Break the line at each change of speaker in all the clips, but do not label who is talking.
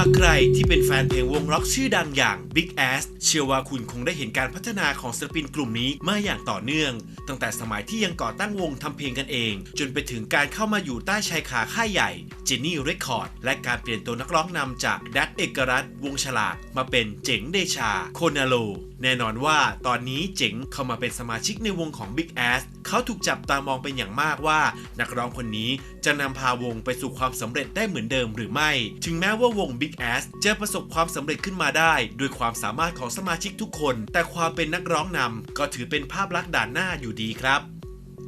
ากใครที่เป็นแฟนเพลงวงร็อกชื่อดังอย่าง Big Ass เชื่อว่าคุณคงได้เห็นการพัฒนาของศิลปินกลุ่มนี้มาอย่างต่อเนื่อง ตั้งแต่สมัยที่ยังก่อตั้งวงทำเพลงกันเอง จนไปถึงการเข้ามาอยู่ใต้ชายคาค่ายใหญ่ Jenny Record และการเปลี่ยนตัวนักร้องนำจากดัตเอกรัตวงฉลากมาเป็นเจ๋งเดชา โคนาโลแน่นอนว่าตอนนี้เจ๋งเข้ามาเป็นสมาชิกในวงของ Big Ass เขาถูกจับตามองเป็นอย่างมากว่า นักร้องคนนี้จะนำพาวงไปสู่ความสำเร็จได้เหมือนเดิมหรือไม่ ถึงแม้ว่าวง Big Ass จะประสบความสำเร็จขึ้นมาได้ ด้วยความสามารถของสมาชิกทุกคน แต่ความเป็นนักร้องนำก็ถือเป็นภาพลักษณ์ด่านหน้าอยู่ดีครับ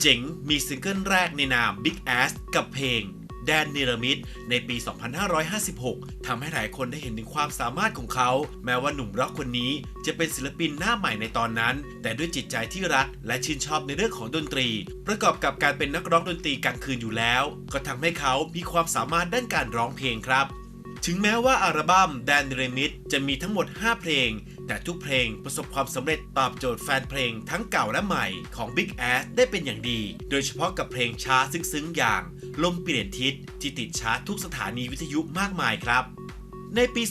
เจ๋งมีซิงเกิลแรกในนาม Big Ass กับเพลง แดนเนรมิตในปี 2556ทำให้หลายคนได้เห็นถึงความสามารถของเขา แม้ว่าหนุ่มร็อกคนนี้จะเป็นศิลปินหน้าใหม่ในตอนนั้น แต่ด้วยจิตใจที่รักและชื่นชอบในเรื่องของดนตรี ประกอบกับการเป็นนักร้องดนตรีกลางคืนอยู่แล้ว ก็ทำให้เขามีความสามารถด้านการร้องเพลงครับถึงแม้ว่าอัลบั้ม Dan r e m i t จะมีทั้งหมด 5 เพลง แต่ทุกเพลงประสบความสำเร็จตอบโจทย์แฟนเพลงทั้งเก่าและใหม่ของ Big Ass ได้เป็นอย่างดี โดยเฉพาะกับเพลงช้าซึ้งๆอย่าง ลมเปลี่ยนทิศที่ติดชาร์ตทุกสถานีวิทยุมากมายครับ ในปี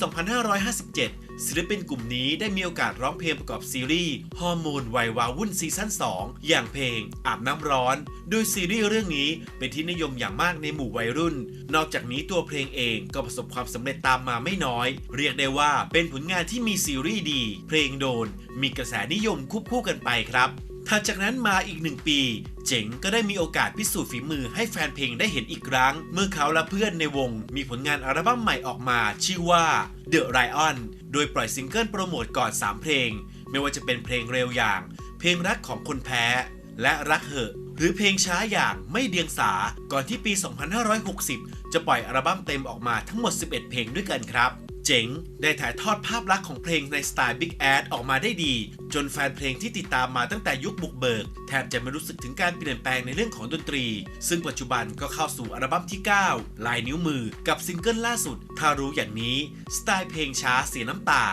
2557 ศิลปินกลุ่มนี้ได้มีโอกาสร้องเพลงประกอบซีรีส์ฮอร์โมนวัยวาวุ่นซีซั่น2 อย่างเพลง อาบน้ำร้อน โดยซีรีส์เรื่องนี้เป็นที่นิยมอย่างมากในหมู่วัยรุ่น นอกจากนี้ตัวเพลงเองก็ประสบความสำเร็จตามมาไม่น้อย เรียกได้ว่าเป็นผลงานที่มีซีรีส์ดี เพลงโดน มีกระแสนิยมควบคู่กันไปครับ ถัดจากนั้นมาอีกหนึ่งปี เจ๋งก็ได้มีโอกาสพิสูจน์ฝีมือให้แฟนเพลงได้เห็นอีกครั้ง เมื่อเขาและเพื่อนในวงมีผลงานอัลบั้มใหม่ออกมา ชื่อว่า The Lion โดยปล่อยซิงเกิลโปรโมทก่อน 3 เพลง ไม่ว่าจะเป็นเพลงเร็วอย่าง เพลงรักของคนแพ้ และรักเหอะ หรือเพลงช้าอย่างไม่เดียงสา ก่อนที่ปี 2560 จะปล่อยอัลบั้มเต็มออกมาทั้งหมด 11 เพลงด้วยกันครับ เจ๋ง ได้ถ่ายทอดภาพลักษณ์ของเพลงในสไตล์ Big Ass ออกมาได้ดี จนแฟนเพลงที่ติดตามมาตั้งแต่ยุคบุกเบิก แทบจะไม่รู้สึกถึงการเปลี่ยนแปลงในเรื่องของดนตรี ซึ่งปัจจุบันก็เข้าสู่อัลบั้มที่ 9 ลายนิ้วมือกับซิงเกิลล่าสุด ถ้ารู้อย่างนี้ สไตล์เพลงช้าเสียน้ำตา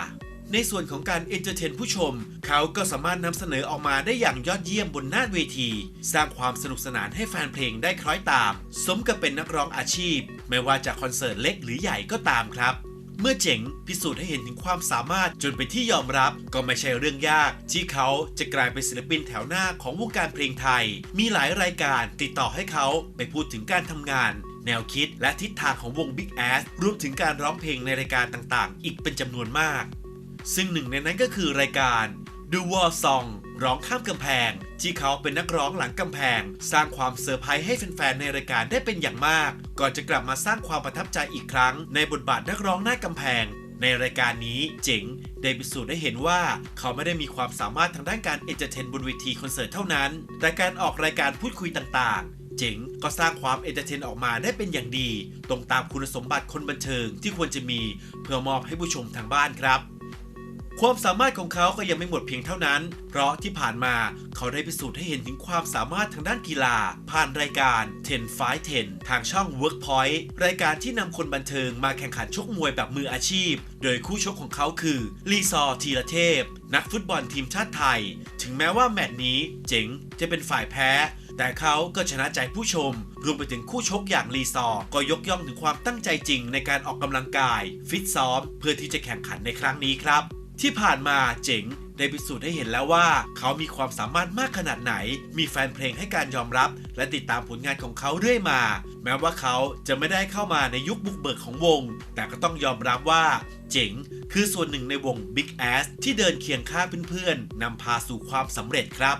ในส่วนของการเอนเตอร์เทนผู้ชม เขาก็สามารถนำเสนอออกมาได้อย่างยอดเยี่ยมบนหน้าเวที สร้างความสนุกสนานให้แฟนเพลงได้คล้อยตาม สมกับเป็นนักร้องอาชีพ ไม่ว่าจะคอนเสิร์ตเล็กหรือใหญ่ก็ตามครับ เมื่อเจ๋งพิสูจน์ให้เห็นถึงความสามารถจนเป็นที่ยอมรับ ก็ไม่ใช่เรื่องยาก ที่เขาจะกลายเป็นศิลปินแถวหน้าของวงการเพลงไทย มีหลายรายการติดต่อให้เขาไปพูดถึงการทำงานแนวคิดและทิศทางของวง Big Ass รวมถึงการร้องเพลงในรายการต่างๆ อีกเป็นจำนวนมาก ซึ่งหนึ่งในนั้นก็คือรายการ The War Song ร้องข้ามกำแพง ที่เขาเป็นนักร้องหลังกำแพง สร้างความเซอร์ไพรส์ให้แฟนๆในรายการได้เป็นอย่างมาก ก่อนจะกลับมาสร้างความประทับใจอีกครั้ง ในบทบาทนักร้องหน้ากำแพง ในรายการนี้เจ๋งได้พิสูจน์ได้เห็นว่าเขาไม่ได้มีความสามารถทางด้านการเอนเตอร์เทนบนเวทีคอนเสิร์ตเท่านั้น แต่การออกรายการพูดคุยต่างๆ เจ๋งก็สร้างความเอนเตอร์เทนออกมาได้เป็นอย่างดี ตรงตามคุณสมบัติคนบันเทิงที่ควรจะมี เพื่อมอบให้ผู้ชมทางบ้านครับ ความสามารถของเขาก็ยังไม่หมดเพียงเท่านั้น เพราะที่ผ่านมาเขาได้พิสูจน์ให้เห็นถึงความสามารถทางด้านกีฬา ผ่านรายการ 10 f i 10 ทางช่อง Workpoint รายการที่นำคนบันเทิงมาแข่งขันชกมวยแบบมืออาชีพ โดยคู่ชกของเขาคือลีซอทีละเทพ นักฟุตบอลทีมชาติไทย ถึงแม้ว่าแมตช์นี้เจ๋งจะเป็นฝ่ายแพ้แต่เขาก็ชนะใจผู้ชม รวมไปถึงคู่ชกอย่างลีซอ ก็ยกย่องถึงความตั้งใจจริงในการออกกำลังกาย ฟิตซ้อม เพื่อที่จะแข่งขันในครั้งนี้ครับ ที่ผ่านมาเจ๋งได้พิสูจน์ให้เห็นแล้วว่า เขามีความสามารถมากขนาดไหน มีแฟนเพลงให้การยอมรับ และติดตามผลงานของเขาเรื่อยมา แม้ว่าเขาจะไม่ได้เข้ามาในยุคบุกเบิกของวง แต่ก็ต้องยอมรับว่า เจ๋งคือส่วนหนึ่งในวง Big Ass ที่เดินเคียงข้างเพื่อนๆนำพาสู่ความสำเร็จครับ